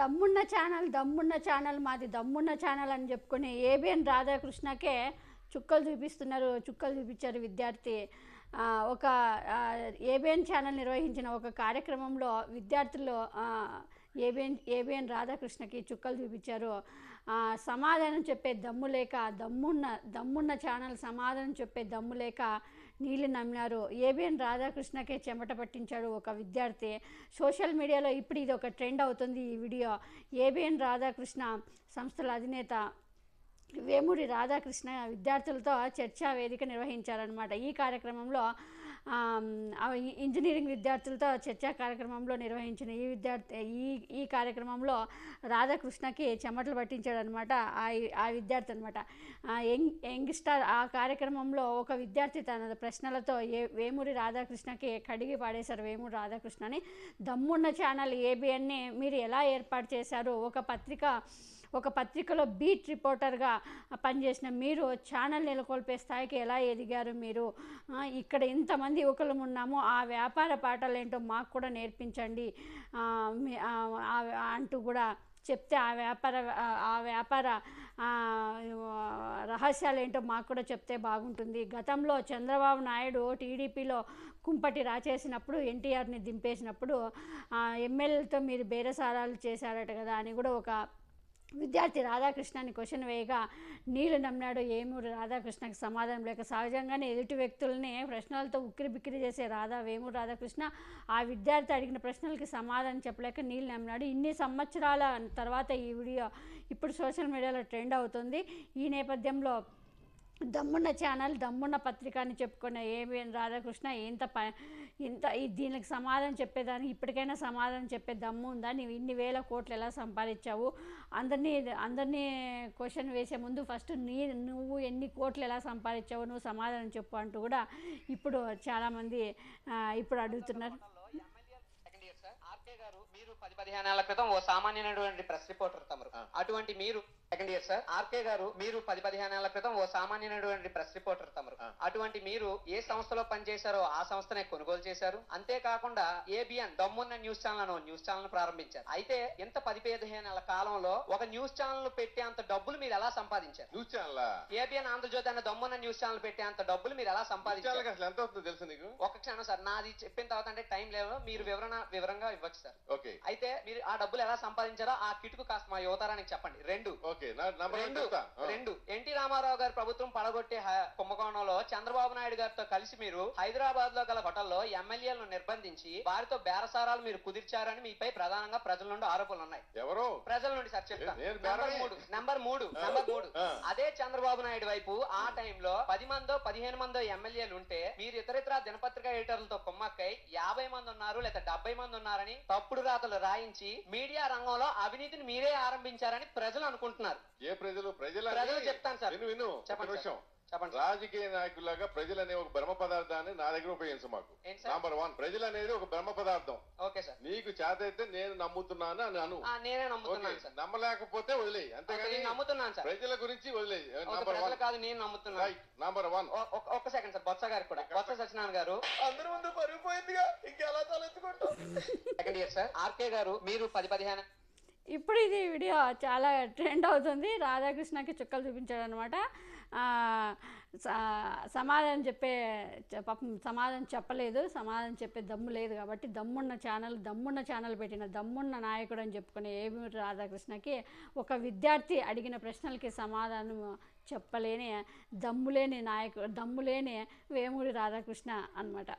దమ్మున్న ఛానల్ దమ్మున్న ఛానల్ మాది దమ్మున్న ఛానల్ అని చెప్పుకునే ఏబిఎన్ రాధాకృష్ణకే చుక్కలు చూపిస్తున్నారు చుక్కలు చూపించారు విద్యార్థి. ఒక ఏబిఎన్ ఛానల్ నిర్వహించిన ఒక కార్యక్రమంలో విద్యార్థులు ఏబిఎన్ ఏబిఎన్ రాధాకృష్ణకి చుక్కలు చూపించారు. సమాధానం చెప్పే దమ్ము లేక దమ్మున్న దమ్మున్న ఛానల్ సమాధానం చెప్పే దమ్ము లేక నీళ్ళు నమ్మినారు. ఏబిఎన్ రాధాకృష్ణకే చెమట పట్టించాడు ఒక విద్యార్థి. సోషల్ మీడియాలో ఇప్పుడు ఇది ఒక ట్రెండ్ అవుతుంది ఈ వీడియో. ఏబిఎన్ రాధాకృష్ణ సంస్థల అధినేత వేమూరి రాధాకృష్ణ విద్యార్థులతో చర్చా వేదిక నిర్వహించారనమాట ఈ కార్యక్రమంలో ఇంజనీరింగ్ విద్యార్థులతో చర్చా కార్యక్రమంలో నిర్వహించిన ఈ విద్యార్థి ఈ ఈ కార్యక్రమంలో రాధాకృష్ణకి చెమటలు పట్టించాడనమాట ఆ ఆ విద్యార్థి అనమాట యంగ్ యంగ్స్టార్ ఆ కార్యక్రమంలో ఒక విద్యార్థి తన ప్రశ్నలతో ఏ వేమూరి రాధాకృష్ణకి కడిగి పాడేశారు వేమూరి రాధాకృష్ణని. దమ్మున్న ఛానల్ ఏబిఎన్ని మీరు ఎలా ఏర్పాటు చేశారు? ఒక పత్రిక ఒక పత్రికలో బీట్ రిపోర్టర్గా పనిచేసిన మీరు ఛానల్ నెలకొల్పే స్థాయికి ఎలా ఎదిగారు మీరు? ఇక్కడ ఇంతమంది యువకులం ఉన్నాము ఆ వ్యాపార పాఠాలు ఏంటో మాకు కూడా నేర్పించండి. అంటూ కూడా చెప్తే ఆ వ్యాపార ఆ- వ్యాపార రహస్యాలు ఏంటో మాకు కూడా చెప్తే బాగుంటుంది. గతంలో చంద్రబాబు నాయుడు టీడీపీలో కుంపటి రాచేసినప్పుడు ఎన్టీఆర్ని దింపేసినప్పుడు ఎమ్మెల్యేలతో మీరు బేరసారాలు చేశారట కదా అని కూడా ఒక విద్యార్థి రాధాకృష్ణని క్వశ్చన్ వేయగా నీళ్ళు నమ్మినాడు ఏమూరు రాధాకృష్ణకి సమాధానం లేక సహజంగానే ఎదుటి వ్యక్తుల్ని ప్రశ్నలతో ఉక్కిరి బిక్కిరి చేసే రాధా వేమూరు రాధాకృష్ణ ఆ విద్యార్థి అడిగిన ప్రశ్నలకి సమాధానం చెప్పలేక నీళ్ళు నమ్మినాడు ఇన్ని సంవత్సరాల తర్వాత ఈ వీడియో ఇప్పుడు సోషల్ మీడియాలో ట్రెండ్ అవుతుంది. ఈ నేపథ్యంలో దమ్మున్న ఛానల్ దమ్మున్న పత్రిక అని చెప్పుకున్న ఏబిఎన్ రాధాకృష్ణ ఇంత ప ఇంత ఈ దీనికి సమాధానం చెప్పేదానికి ఇప్పటికైనా సమాధానం చెప్పే దమ్ము ఉందా? నీవు ఇన్ని వేల కోట్లు ఎలా సంపాదించావు? అందరినీ అందరినీ క్వశ్చన్ వేసే ముందు ఫస్ట్ నీ నువ్వు ఎన్ని కోట్లు ఎలా సంపాదించావు? నువ్వు సమాధానం చెప్పు అంటూ కూడా ఇప్పుడు చాలామంది ఇప్పుడు అడుగుతున్నారు. ఆర్కే గారు మీరు పది పదిహేను ఏళ్ళ క్రితం ఓ సామాన్యమైనటువంటి ప్రెస్ రిపోర్టర్ తమరు. అటువంటి మీరు సెకండ్ ఇయర్ సార్ ఆర్కే గారు మీరు పది పదిహేను ఏళ్ళ క్రితం ఓ సామాన్యమైనటువంటి ప్రెస్ రిపోర్టర్ తమరు. అటువంటి మీరు ఏ సంస్థలో పనిచేశారో ఆ సంస్థనే కొనుగోలు చేశారు. అంతేకాకుండా ఏబిఎన్ దమ్మున్న న్యూస్ ఛానల్ న్యూస్ ఛానల్ ప్రారంభించారు. అయితే ఇంత పది పదిహేను ఏళ్ళ కాలంలో ఒక న్యూస్ ఛానల్ పెట్టేంత డబ్బులు మీరు ఎలా సంపాదించారు? News channel? ఏబిఎన్ ఆంధ్రజ్యోతి అనే దమ్మున్న న్యూస్ ఛానల్ పెట్టేంత డబ్బులు మీరు ఎలా సంపాదించారు? అసలు ఎంత అవుతుందో తెలుసు నీకు? ఒక క్షణం సార్ నాది చెప్పిన తర్వాత అంటే టైం లేవు. మీరు వివరణ వివరంగా ఇవ్వచ్చు సార్ ఓకే. అయితే మీరు ఆ డబ్బులు ఎలా సంపాదించారో ఆ కిటుకు కాస్త మా యువతరానికి చెప్పండి. రెండు. ఓకే. రెండు ఎన్టీ రామారావు గారి ప్రభుత్వం పడగొట్టే కుంభకోణంలో చంద్రబాబు నాయుడు గారితో కలిసి మీరు హైదరాబాద్లో గల హోటల్లో ఎమ్మెల్యేలను నిర్బంధించి వారితో బేరసారాలు మీరు కుదిర్చారని మీపై ప్రధానంగా ప్రజల నుండి ఆరోపణలు ఉన్నాయి. ఎవరు? ప్రజల నుండి సార్ చెప్తాను. మూడు నెంబర్ మూడు. నెంబర్ మూడు. అదే చంద్రబాబు నాయుడు వైపు ఆ టైంలో పది మందో పదిహేను మందో ఎమ్మెల్యేలు ఉంటే యాభై మంది ఉన్నారు లేదా డెబ్బై మంది ఉన్నారని తప్పుడు రాతలు రాయించి మీడియా రంగంలో అవినీతిని మీరే ఆరంభించారని ప్రజలు అనుకుంటున్నారు. ఏ ప్రజలు? ప్రజలు ప్రజలు చెప్తాను సార్. విను విను. చెప్పండి. చెప్పండి. రాజకీయ నాయకులాగా ప్రజలు అనే ఒక బ్రహ్మ పదార్థాన్ని నా దగ్గర ఉపయోగించు మాకు. ఏంటి సార్? నంబర్ వన్ ప్రజలు అనేది ఒక బ్రహ్మ పదార్థం. Okay sir. నీకు చేత అయితే నేను నమ్ముతున్నాను అని అను. ఆ, నేనే ఓకే. నమ్ముతున్నాను సార్. నమ్మలేకపోతే వదిలేయి. ఓకే, అంతేగాని నేను నమ్ముతున్నాను సార్. ప్రజల గురించి వదిలేయి. ఓకే, నంబర్ ప్రజలు వన్ కాదు నేను నమ్ముతున్నాను. రైట్ నంబర్ వన్ ఒ- ఒక్క- ఒక్క సెకండ్ సార్ బొత్స గారికి కూడా. బొత్స సత్యనారాయణ గారు. అందరి ముందు పరిగిపోయిందిగా. ఇంకెలా తలెత్తుకుంటాం? సెకండ్ ఇయర్ సార్ ఆర్కే గారు మీరు పది పదిహేను ఇప్పుడు ఇది వీడియో చాలా ట్రెండ్ అవుతుంది. రాధాకృష్ణకి చుక్కలు చూపించాడు అనమాట సమాధానం చెప్పే పాపం సమాధానం చెప్పలేదు. సమాధానం చెప్పే దమ్ము లేదు కాబట్టి దమ్మున్న ఛానల్ దమ్మున్న ఛానల్ పెట్టిన దమ్మున్న నాయకుడు అని చెప్పుకునే ఏమి రాధాకృష్ణకి ఒక విద్యార్థి అడిగిన ప్రశ్నలకి సమాధానం చెప్పలేని దమ్ములేని నాయకుడు దమ్ములేని వేమూరి రాధాకృష్ణ అన్నమాట